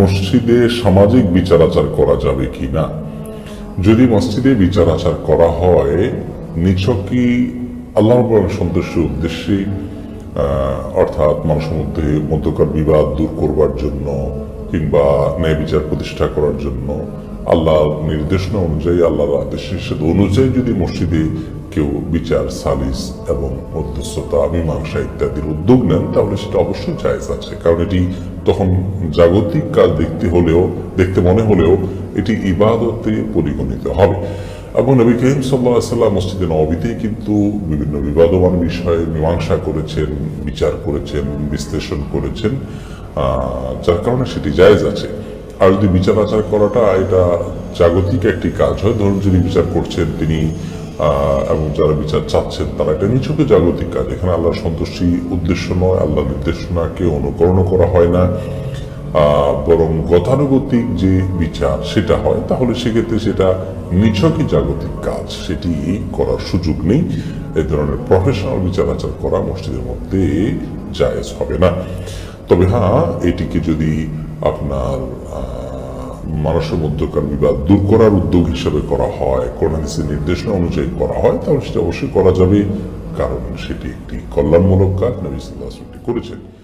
মসজিদে সামাজিক বিচার আচার করা যাবে কি না? যদি মসজিদে বিচার আচার করা হয় নিছকই আল্লাহ রব্বুল সন্তুষ্টির উদ্দেশ্যে অর্থাৎ মানুষের মধ্যে মধ্যকার বিবাদ দূর করবার জন্য কিংবা ন্যায় বিচার প্রতিষ্ঠা করার জন্য, আল্লাহর নির্দেশনা অনুযায়ী, আল্লাহর আদেশ নিষেধ অনুযায়ী যদি মসজিদে কেউ বিচার, সালিস এবং মধ্যস্থতা, মীমাংসা ইত্যাদির উদ্যোগ নেন, তাহলে সেটা অবশ্যই জায়েজ আছে। কারণ এটি তখন জাগতিক কাজ দেখতে হলেও, দেখতে মনে হলেও এটি ইবাদতে পরিগণিত হবে। এবং নবী করিম সাল্লাহ সাল্লাম মসজিদে নবীতেই কিন্তু বিভিন্ন বিবাদমান বিষয়ে মীমাংসা করেছেন, বিচার করেছেন, বিশ্লেষণ করেছেন যার কারণে সেটি জায়েজ আছে। আর যদি বিচার আচার করাটা এটা জাগতিক একটি কাজ হয়, ধরুন যিনি বিচার করছেন, তিনি এবং যারা বিচার চাচ্ছেন তারা এটা নিছকে জাগতিক কাজ। এখানে আল্লাহর সন্তুষ্টি উদ্দেশ্য নয় আল্লাহ নির্দেশনাকে অনুকরণ করা হয় না। বরং গতানুগতিক যে বিচার সেটা হয়, তাহলে সেক্ষেত্রে সেটা নিছকই জাগতিক কাজ। সেটি করার সুযোগ নেই। এ ধরনের প্রফেশনাল বিচার আচার করা মসজিদের মধ্যে জায়েজ হবে না। তবে হ্যাঁ এটিকে যদি আপনার মানুষের মধ্যকার বিবাদ দূর করার উদ্যোগ হিসেবে করা হয় কোরআনিসের নির্দেশনা অনুযায়ী করা হয়, তাহলে সেটা অবশ্যই করা যাবে। কারণ সেটি একটি কল্যাণমূলক কাজ, নবী সাল্লাহ করেছেন।